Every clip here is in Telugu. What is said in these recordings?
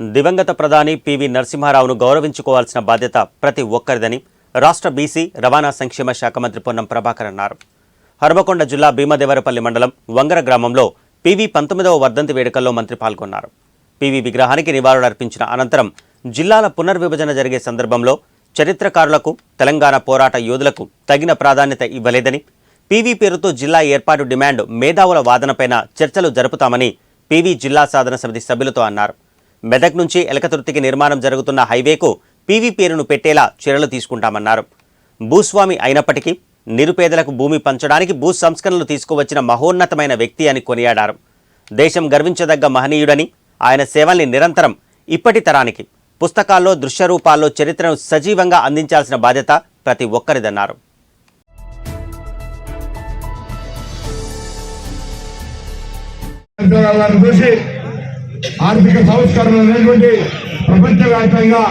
దివంగత ప్రధాని పివి నరసింహారావును గౌరవించుకోవాల్సిన బాధ్యత ప్రతి ఒక్కరిదని రాష్ట్ర బీసీ రవాణా సంక్షేమ శాఖ మంత్రి పొన్నం ప్రభాకర్ అన్నారు. హర్మకొండ జిల్లా భీమదేవరపల్లి మండలం వంగర గ్రామంలో పివి పంతొమ్మిదవ వర్ధంతి వేడుకల్లో మంత్రి పాల్గొన్నారు. పివి విగ్రహానికి నివాళులర్పించిన అనంతరం జిల్లాల పునర్విభజన జరిగే సందర్భంలో చరిత్రకారులకు తెలంగాణ పోరాట యోధులకు తగిన ప్రాధాన్యత ఇవ్వలేదని పీవీ పేరుతో జిల్లా ఏర్పాటు డిమాండ్ మేధావుల వాదనపైన చర్చలు జరుపుతామని పీవీ జిల్లా సాధన సమితి సభ్యులతో అన్నారు. మెదక్ నుంచి ఎలకతుర్తికి నిర్మాణం జరుగుతున్న హైవేకు పీవీ పేరును పెట్టేలా చర్యలు తీసుకుంటామన్నారు. భూస్వామి అయినప్పటికీ నిరుపేదలకు భూమి పంచడానికి భూ సంస్కరణలు తీసుకువచ్చిన మహోన్నతమైన వ్యక్తి అని కొనియాడారు. దేశం గర్వించదగ్గ మహనీయుడని ఆయన సేవల్ని నిరంతరం ఇప్పటి తరానికి పుస్తకాల్లో దృశ్య రూపాల్లో చరిత్రను సజీవంగా అందించాల్సిన బాధ్యత ప్రతి ఒక్కరిదన్నారు. చూసి ఆర్థిక సంస్కరణలు అనేటువంటి ప్రపంచవ్యాప్తంగా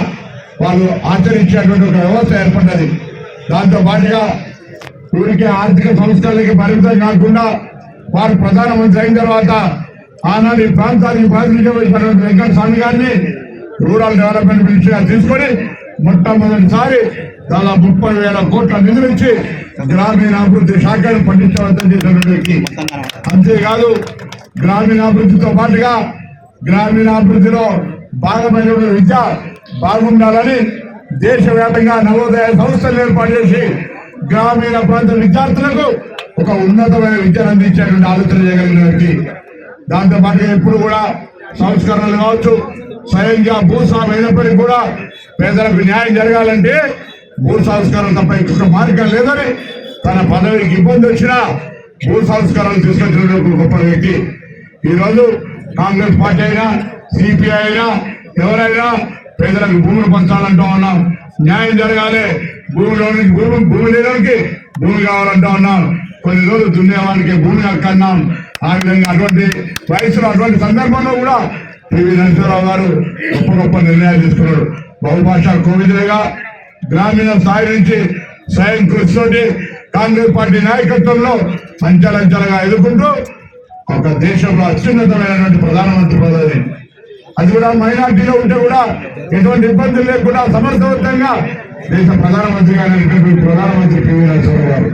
వాళ్ళు ఆచరించేటువంటి ఒక వ్యవస్థ ఏర్పడ్డది. దాంతో పాటుగా ఊరికే ఆర్థిక సంస్కరణలకి పరిమితం కాకుండా వారు ప్రధానమంత్రి అయిన తర్వాత ఆనాడు ఈ ప్రాంతానికి ప్రాతినిధ్యం వహించినటువంటి వెంకట స్వామి గారిని రూరల్ డెవలప్మెంట్ మినిస్టర్గా తీసుకొని మొట్టమొదటిసారి దాదాపు ముప్పై వేల కోట్ల నిధులు ఇచ్చి గ్రామీణాభివృద్ధి శాఖను పండించవలసిన చేసినటువంటి అంతేకాదు గ్రామీణాభివృద్ధితో పాటుగా గ్రామీణాభివృద్ధిలో భాగమైన విద్య బాగుండాలని దేశవ్యాప్తంగా నవోదయ సంస్థలు ఏర్పాటు చేసి గ్రామీణ ప్రాంత విద్యార్థులకు ఒక ఉన్నతమైన విద్యను అందించేటువంటి ఆలోచన చేయగలిగిన వ్యక్తి. దాంతోపాటుగా ఎప్పుడు కూడా సంస్కరణలు కావచ్చు స్వయంగా భూస్వామి అయినప్పటికీ కూడా పేదలకు న్యాయం జరగాలంటే భూ సంస్కరణ తప్ప ఇంకొక మార్గం లేదని తన పదవికి ఇబ్బంది వచ్చినా భూ సంస్కరణ తీసుకొచ్చినటువంటి గొప్ప వ్యక్తి. ఈరోజు కాంగ్రెస్ పార్టీ అయినా సిపిఐ అయినా ఎవరైనా పేదలకు భూములు పంచాలంటూ ఉన్నాం. న్యాయం జరగాలి. భూమిలోని భూమి భూమి లేనికి భూమి కావాలంటూ ఉన్నాం. కొన్ని రోజులు దున్నేవానికి భూమి అక్కన్నాం. ఆ విధంగా అటువంటి వయసులో అటువంటి సందర్భంలో కూడా పివి నరసింహరావు గారు గొప్ప గొప్ప నిర్ణయాలు తీసుకున్నారు బహుభాషా కోవిదులుగా గ్రామీణ స్థాయి నుంచి స్వయం కృషితోటి కాంగ్రెస్ పార్టీ నాయకత్వంలో అంచెలంచెలుగా ఎదుర్కొంటూ ఒక దేశంలో అత్యున్నతమైనటువంటి ప్రధానమంత్రి పదవి. అది కూడా మైనార్టీలో ఉంటే కూడా ఎటువంటి ఇబ్బందులు లేకుండా సమర్థవంతంగా దేశ ప్రధానమంత్రిగా అయినటువంటి ప్రధానమంత్రి పివి నరసింహ గారు.